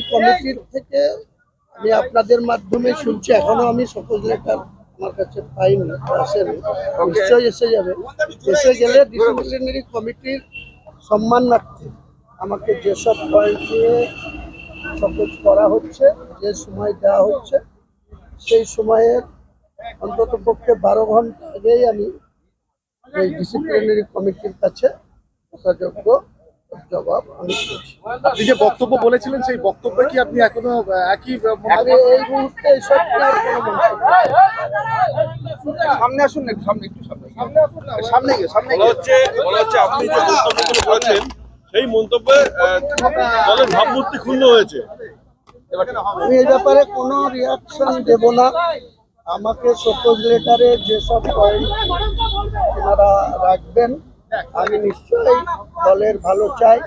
Disciplinary কমিটির থেকে আমি আপনাদের মাধ্যমে শুনছি, এখনও আমি সকল লেটার আমার কাছে পাইনি আসেনি, নিশ্চয়ই এসে যাবে। এসে গেলে ডিসিপ্লিনারি কমিটির সম্মানার্থে আমাকে যেসব পয়েন্ট নিয়ে সপোজ করা হচ্ছে, যে সময় দেওয়া হচ্ছে, সেই সময়ের অন্তত পক্ষে বারো ঘণ্টা আগেই আমি এই ডিসিপ্লিনারি কমিটির কাছে যথাযোগ্য জবাব আমি আপনি যে বক্তব্য বলেছিলেন সেই বক্তব্যে কি আপনি এখনও একই আমি এই মুহূর্তে। সামনে আসুন না সামনে একটু সামনে সামনে গিয়ে সামনে বলা হচ্ছে বলা হচ্ছে আপনি যে মন্তব্যগুলো করেছেন সেই মন্তব্যে আহ, দলের ভাবমূর্তি ক্ষুণ্ণ হয়েছে। আমি এই ব্যাপারে কোনো রিয়াকশন দেব না। আমাকে সপোজ লেটারে যেসব পয়েন্ট ওনারা রাখবেন আমি নিশ্চয়ই দলের ভালো চাই,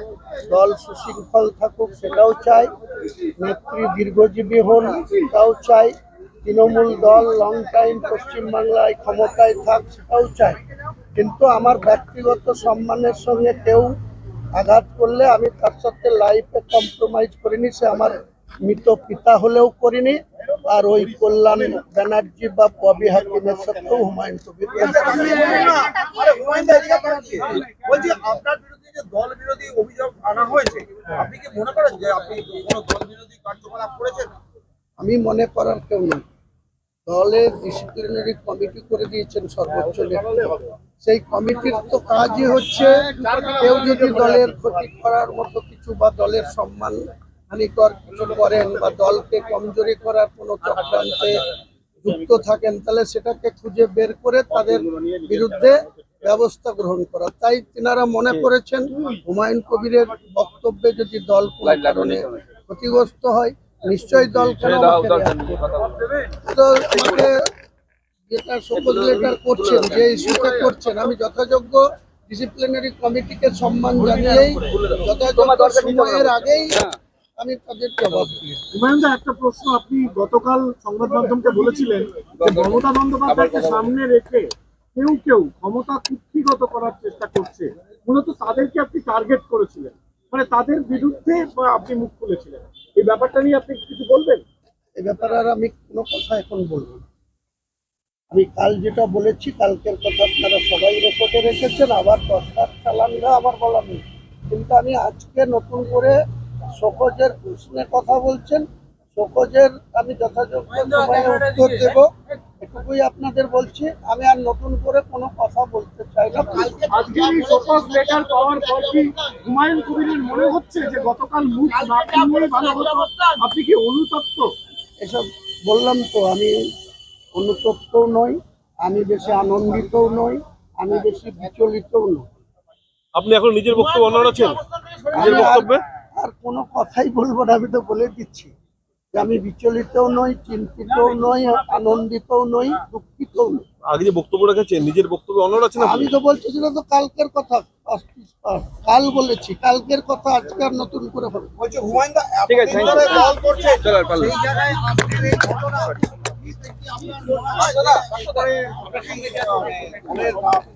দল সুশৃঙ্খল থাকুক সেটাও চাই, নেত্রী দীর্ঘজীবী হন সেটাও চাই, তৃণমূল দল লং টাইম পশ্চিমবাংলায় ক্ষমতায় থাক সেটাও চাই। কিন্তু আমার ব্যক্তিগত সম্মানের সঙ্গে কেউ আঘাত করলে আমি তার সাথে লাইফে কম্প্রোমাইজ করিনি, সে আমার মৃত পিতা হলেও করিনি। আর ওই কল্যাণ ব্যানার্জি বা ববি হাকিমের সাথেও হুমায়ুন কবির মনে আমি মনে করার কেউ নেই। দলের ডিসিপ্লিনারি কমিটি করে দিয়েছেন সর্বোচ্চ সেই কমিটির তো কাজই হচ্ছে কেউ যদি দলের ক্ষতি করার মতো কিছু বা দলের সম্মান হানিকর করেন বা দলকে কমজোরি করার কোনো চক্রান্তে যুক্ত থাকেন তাহলে সেটাকে খুঁজে বের করে তাদের বিরুদ্ধে ব্যবস্থা গ্রহণ করা। তাই তিনারা মনে করেছেন হুমায়ুন কবিরের বক্তব্যে যদি দল কোনো কারণে ক্ষতিগ্রস্ত হয় নিশ্চয়ই দল তো আমাকে যেটা সকল লেটার করছেন যে ইস্যুটা করছেন আমি যথাযোগ্য ডিসিপ্লিনারি কমিটিকে সম্মান জানিয়েই যথাযোগ্য সময়ের আগেই আমি তাদের জবাব একটা প্রশ্ন। আপনি গতকাল সংবাদ মাধ্যমকে বলেছিলেন যে মমতা বন্দ্যোপাধ্যায়কে সামনে রেখে কেউ কেউ ক্ষমতা কুক্ষিগত করার চেষ্টা করছে। মূলত তাদেরকে আপনি টার্গেট করেছিলেন। মানে তাদের বিরুদ্ধে আপনি মুখ খুলেছিলেন। এই ব্যাপারটা নিয়ে আপনি কিছু বলবেন? এ ব্যাপারে আর আমি কোনো কথা এখন বলব না। আমি কাল যেটা বলেছি কালকের কথা আপনারা সবাই রেকর্ডে রেখেছেন। আবার দশটার চালানটা আমার বলা নেই। কিন্তু আমি আজকে নতুন করে শোকজের প্রশ্নে কথা বলছেন। শোকজের আমি যথাযোগ্য সময়ে উত্তর দেব। এটুকুই আপনাদের বলছি। আমি আর নতুন করে কোনো কথা বলতে চাই না। আজকে এই শোকজ লেটার পাওয়ার পর কি হুমায়ুন কবিরের মনে হচ্ছে যে গতকাল মুখ আপনি কি অনুতপ্ত? এসব বললাম তো আমি অনুতপ্তও নই আমি বেশি আনন্দিতও নই আমি বেশি বিচলিতও নই। আপনি এখন নিজের বক্তব্য অন্য আছেন নিজের বক্তব্যে? আর কোনো কথাই বলব না আমি তো বলে দিচ্ছি যে আমি বিচলিতও নই চিন্তিতও নই আনন্দিতও নই দুঃখিতও নই আগে যে বক্তব্য রেখেছেন নিজের বক্তব্য অন্য আছেন আপনি আমি তো বলছি সেটা তো কালকের কথা। কাল বলেছি কালকের কথা আজকে আর নতুন করে হবে বলছি হুমায়ুন দা এতদিন ধরে দল করছে মনে হয় না যে দলের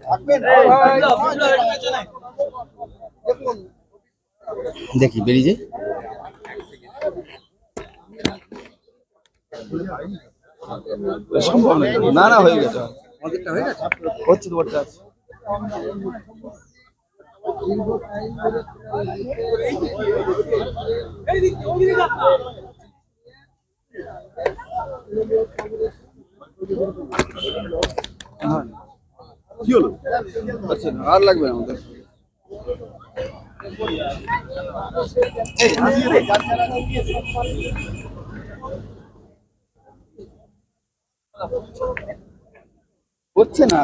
থাকবেন দেখুন দেখি বেরিয়ে না না হয়ে গেছে। আমাদেরটা হয়ে গেছে? হচ্ছে তোমারটা আছে কি হলো? আচ্ছা আর লাগবে আমাদের। হচ্ছে না।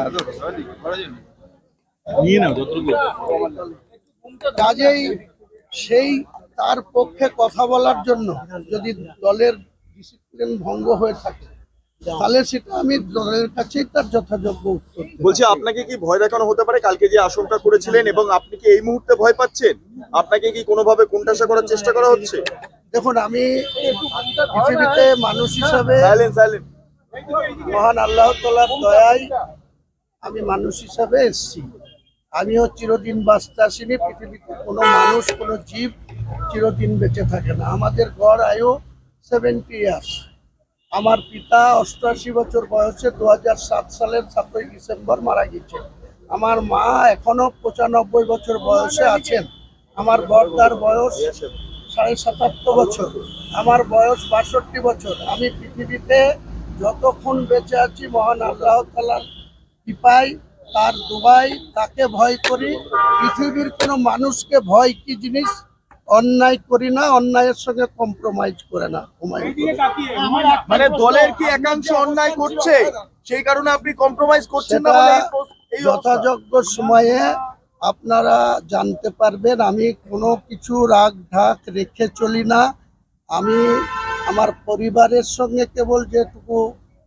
নিয়ে নাও যতটুকু কাজেই সেই তার পক্ষে কথা বলার জন্য যদি দলের ডিসিপ্লিন ভঙ্গ হয়ে থাকে তাহলে সেটা আমি দলের কাছেই তার যথাযোগ্য উত্তর বলছি আপনাকে কি ভয় দেখানো হতে পারে? কালকে যে আশঙ্কা করেছিলেন এবং আপনি কি এই মুহূর্তে ভয় পাচ্ছেন? আপনাকে কি কোনোভাবে কোণঠাসা করার চেষ্টা করা হচ্ছে? দেখুন আমি পৃথিবীতে মানুষ হিসাবে মহান আল্লাহ তালার দয়ায় আমি মানুষ হিসাবে এসেছি। আমিও চিরদিন বাঁচতে আসিনি। পৃথিবীতে কোনো মানুষ কোনো জীব চিরদিন বেঁচে থাকে না। আমাদের গড় আয়ু সেভেন্টি ইয়ার্স আমার পিতা অষ্টআশি বছর বয়সে দু হাজার সাত সালের সাতই ডিসেম্বর মারা গেছে। আমার মা এখনও পঁচানব্বই বছর বয়সে আছেন। আমার বড়দার বয়স সাড়ে সাতাত্তর বছর। আমার বয়স বাষট্টি বছর। আমি পৃথিবীতে যতক্ষণ বেঁচে আছি, মহান আল্লাহ তালার কৃপায় তার দুবাই তাকে ভয় করি। পৃথিবীর কোনো মানুষকে ভয় কি জিনিস? অন্যায় করি না অন্যায়ের সঙ্গে কম্প্রোমাইজ করে না মানে দলের কি একাংশ অন্যায় করছে? সেই কারণে আপনি কম্প্রোমাইজ করছেন না? যথাযোগ্য সময়ে আপনারা জানতে পারবেন আমি কোনো কিছু রাগ ঢাক রেখে চলি না। আমি আমার পরিবারের সঙ্গে কেবল যেটুকু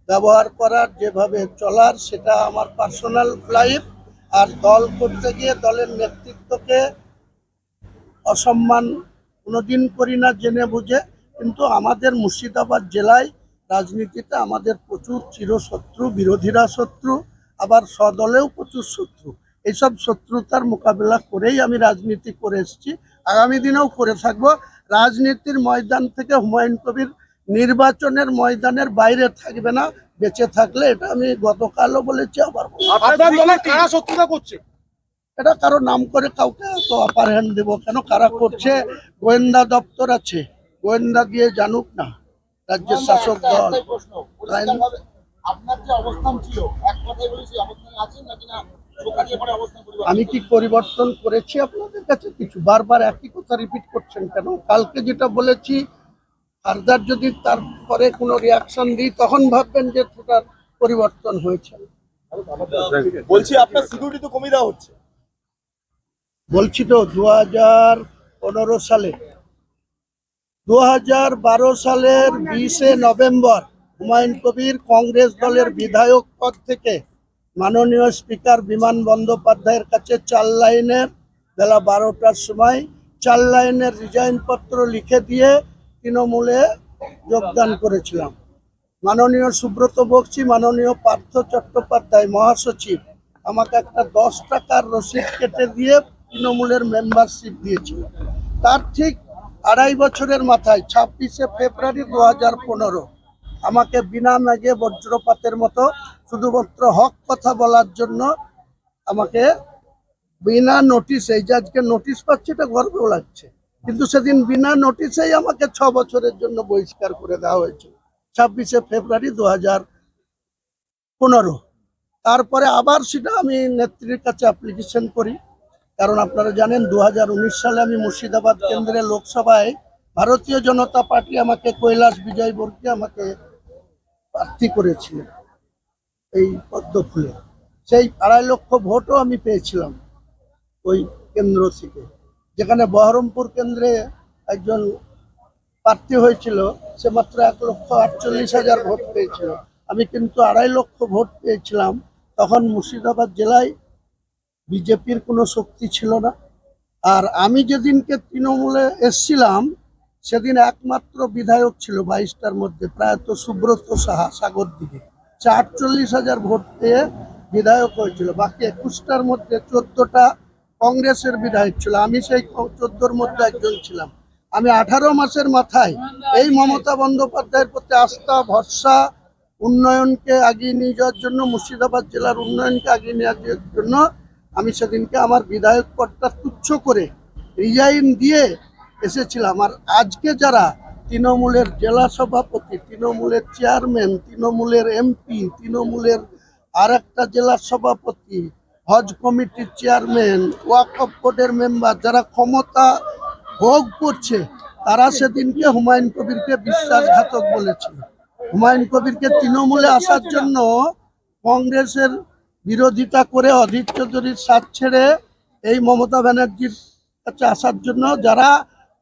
ব্যবহার করার যেভাবে চলার সেটা আমার পার্সোনাল লাইফ আর দল করতে গিয়ে দলের নেতৃত্বকে অসম্মান কোনোদিন করি না জেনে বুঝে, কিন্তু আমাদের মুর্শিদাবাদ জেলায় রাজনীতিতে আমাদের প্রচুর চিরশত্রু, বিরোধীরা শত্রু, আবার সদলেও প্রচুর শত্রু। এইসব শত্রুতার মোকাবিলা করেই আমি রাজনীতি করে এসেছি। আগামী দিনেও করে থাকব। রাজনীতির ময়দান থেকে হুমায়ুন কবির নির্বাচনের ময়দানের বাইরে থাকবে না, বেঁচে থাকলে এটা আমি গতকালও বলেছি আবার করছে? এটা কারও নাম করে কাউকে তো আপার হ্যান্ড দেবো। কেন? কারা করছে? গোয়েন্দা দপ্তর আছে। গোয়েন্দা দিয়ে জানুক না। রাজ্যের শাসক দল। আইন- আপনার যে অবস্থান ছিল এক কথাই বলেছি অবস্থানে আছেন নাকি না? শোকানিয়ে পরে অবস্থান পরিবর্তন আমি কি পরিবর্তন করেছি আপনাদের কাছে কিছু? বারবার একই কথা রিপিট করছেন কেন? কালকে যেটা বলেছি ফার্দার যদি তারপরে কোনো রিয়াকশন দিই তখন ভাববেন যে সেটার পরিবর্তন হয়েছে। বলছি আপনার সিকিউরিটি তো কমিয়ে দেওয়া হচ্ছে। বলছি তো দু হাজার পনেরো সালে। দু হাজার বারো সালের বিশে নভেম্বর হুমায়ুন কবির কংগ্রেস দলের বিধায়ক পদ থেকে মাননীয় স্পিকার বিমান বন্দ্যোপাধ্যায়ের কাছে চার লাইনের, বেলা বারোটার সময় চার লাইনের রিজাইন পত্র লিখে দিয়ে তৃণমূলে যোগদান করেছিলাম। মাননীয় সুব্রত বক্সি, মাননীয় পার্থ চট্টোপাধ্যায় মহাসচিব, আমাকে একটা দশ টাকার রসিদ কেটে দিয়ে তৃণমূলের মেম্বারশিপ দিয়েছিল। তার ঠিক আড়াই বছরের মাথায় ছাব্বিশে ফেব্রুয়ারি দু হাজার পনেরো আমাকে বিনা ম্যাগে বজ্রপাতের মতো শুধুমাত্র হক কথা বলার জন্য আমাকে বিনা নোটিশ এই যে আজকে নোটিশ পাচ্ছি এটা গর্ব লাগছে। কিন্তু সেদিন বিনা নোটিশেই আমাকে ছ বছরের জন্য বহিষ্কার করে দেওয়া হয়েছিল, ছাব্বিশে ফেব্রুয়ারি দু হাজার পনেরো। তারপরে আবার সেটা আমি নেত্রীর কাছে অ্যাপ্লিকেশন করি। কারণ আপনারা জানেন দু হাজার উনিশ সালে আমি মুর্শিদাবাদ কেন্দ্রে লোকসভায় ভারতীয় জনতা পার্টি আমাকে কৈলাস বিজয় বর্গী আমাকে প্রার্থী করেছিলেন এই পদ্ম ফুলে সেই আড়াই লক্ষ ভোটও আমি পেয়েছিলাম ওই কেন্দ্র থেকে। যেখানে বহরমপুর কেন্দ্রে একজন প্রার্থী হয়েছিল, সে মাত্র এক লক্ষ আটচল্লিশ হাজার ভোট পেয়েছিল। আমি কিন্তু আড়াই লক্ষ ভোট পেয়েছিলাম। তখন মুর্শিদাবাদ জেলায় বিজেপির কোনো শক্তি ছিল না। আর আমি যেদিনকে তৃণমূলে এসছিলাম, সেদিন একমাত্র বিধায়ক ছিল বাইশটার মধ্যে, প্রায়ত সুব্রত সাহা সাগর দিকে। সে আটচল্লিশ হাজার ভোট পেয়ে বিধায়ক হয়েছিল, বাকি একুশটার মধ্যে চোদ্দটা কংগ্রেসের বিধায়ক ছিল। আমি সেই চোদ্দোর মধ্যে একজন ছিলাম। আমি আঠারো মাসের মাথায় এই মমতা বন্দ্যোপাধ্যায়ের প্রতি আস্থা, ভরসা, উন্নয়নকে এগিয়ে নিয়ে যাওয়ার জন্য মুর্শিদাবাদ জেলার উন্নয়নকে এগিয়ে নিয়ে যাওয়ার জন্য আমি সেদিনকে আমার বিধায়ক পদটা তুচ্ছ করে রিজাইন দিয়ে এসেছিলাম। আর আজকে যারা তৃণমূলের জেলা সভাপতি, তৃণমূলের চেয়ারম্যান, তৃণমূলের এমপি, তৃণমূলের আর একটা জেলার সভাপতি, হজ কমিটির চেয়ারম্যান, ওয়াকফ বোর্ডের মেম্বার যারা ক্ষমতা ভোগ করছে, তারা সেদিনকে হুমায়ুন কবিরকে বিশ্বাসঘাতক বলেছিল হুমায়ুন কবিরকে তৃণমূলে আসার জন্য কংগ্রেসের বিরোধিতা করে অধীর চৌধুরীর সাথ ছেড়ে এই মমতা ব্যানার্জির কাছে আসার জন্য যারা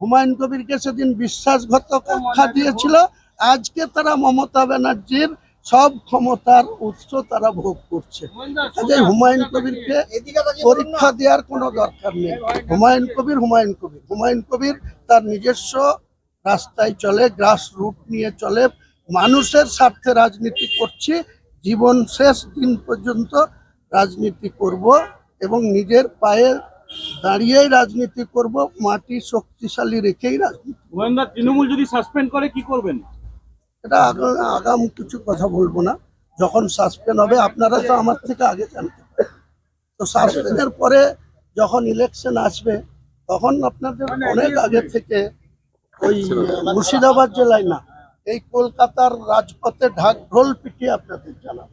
হুমায়ুন কবিরকে সেদিন বিশ্বাসঘাতক আখ্যা দিয়েছিল, আজকে তারা মমতা ব্যানার্জির সব ক্ষমতার উৎস তারা ভোগ করছে। কাজে হুমায়ুন কবিরকে পরীক্ষা দেওয়ার কোনো দরকার নেই। হুমায়ুন কবির হুমায়ুন কবির হুমায়ুন কবির তার নিজস্ব রাস্তায় চলে গ্রাস রুট নিয়ে চলে, মানুষের স্বার্থে রাজনীতি করছি জীবন শেষ দিন পর্যন্ত রাজনীতি করব এবং নিজের পায়ে দাঁড়িয়েই রাজনীতি করব মাটি শক্তিশালী রেখেই রাজনীতি গোয়েন্দা তৃণমূল যদি সাসপেন্ড করে কি করবেন? এটা আগা- আগাম কিছু কথা বলব না। যখন সাসপেন্ড হবে আপনারা তো আমার থেকে আগে জানতে। তো সাসপেন্ডের পরে যখন ইলেকশন আসবে তখন আপনাদের অনেক আগে থেকে ওই মুর্শিদাবাদ জেলায় না এই কলকাতার রাজপথে ঢাক ঢোল পিটিয়ে আপনাদের জানাব।